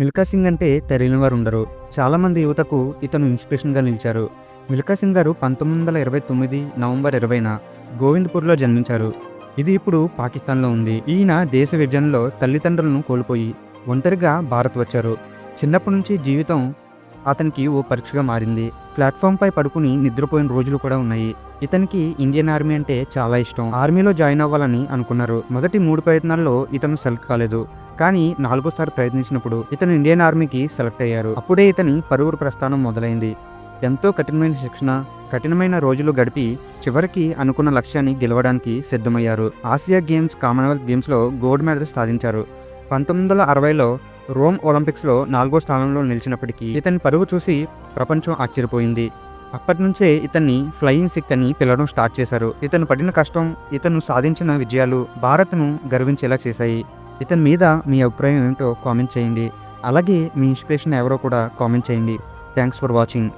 మిల్కా సింగ్ అంటే తెలియని వారు ఉండరు చాలామంది యువతకు ఇతను ఇన్స్పిరేషన్గా నిలిచారు. మిల్కా సింగ్ గారు పంతొమ్మిది వందల ఇరవై తొమ్మిది నవంబర్ ఇరవైన గోవింద్పూర్లో జన్మించారు. ఇది ఇప్పుడు పాకిస్తాన్లో ఉంది. ఈయన దేశ విభజనలో తల్లిదండ్రులను కోల్పోయి ఒంటరిగా భారత్ వచ్చారు. చిన్నప్పటి నుంచి జీవితం అతనికి ఓ పరీక్షగా మారింది. ప్లాట్ఫామ్పై పడుకుని నిద్రపోయిన రోజులు కూడా ఉన్నాయి. ఇతనికి ఇండియన్ ఆర్మీ అంటే చాలా ఇష్టం. ఆర్మీలో జాయిన్ అవ్వాలని అనుకున్నారు. మొదటి మూడు ప్రయత్నాల్లో ఇతను సెలెక్ట్ కాలేదు. కానీ నాలుగోసారి ప్రయత్నించినప్పుడు ఇతను ఇండియన్ ఆర్మీకి సెలెక్ట్ అయ్యారు. అప్పుడే ఇతని పరువురు ప్రస్థానం మొదలైంది. ఎంతో కఠినమైన శిక్షణ కఠినమైన రోజులు గడిపి చివరికి అనుకున్న లక్ష్యాన్ని గెలవడానికి సిద్ధమయ్యారు. ఆసియా గేమ్స్ కామన్వెల్త్ గేమ్స్లో గోల్డ్ మెడల్ సాధించారు. పంతొమ్మిది వందల అరవైలో రోమ్ ఒలింపిక్స్లో నాలుగో స్థానంలో నిలిచినప్పటికీ ఇతని పరుగు చూసి ప్రపంచం ఆశ్చర్యపోయింది. అప్పటి నుంచే ఇతన్ని ఫ్లయింగ్ సిక్ అని పిలవడం స్టార్ట్ చేశారు. ఇతను పడిన కష్టం ఇతను సాధించిన విజయాలు భారత్ను గర్వించేలా చేశాయి. ఇతని మీద మీ అభిప్రాయం ఏంటో కామెంట్ చేయండి. అలాగే మీ ఇన్స్పిరేషన్ ఎవరో కూడా కామెంట్ చేయండి. Thanks for watching.